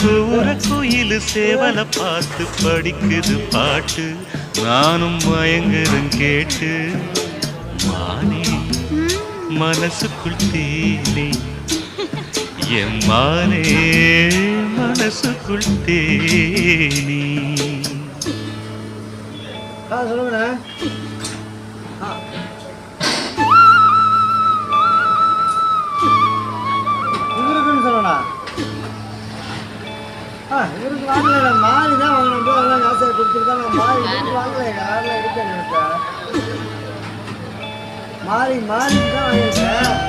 கூற குயில் சேவலை பார்த்து படிக்குது பாட்டு நானும் மயங்குறேன் கேட்டு மானே மனசுக்குள் தேனே. என் மானே மனசுக்குள் தேனே. சொல்லுங்க இவருக்கு வாங்கல மாறி தான் வாங்கணும். போய் அதெல்லாம் காசை கொடுத்துருக்காங்க மாறி இவருக்கு வாங்கல. யாரில் இருக்கேன் மாறி மாறி தான் வாங்கியிருக்கேன்.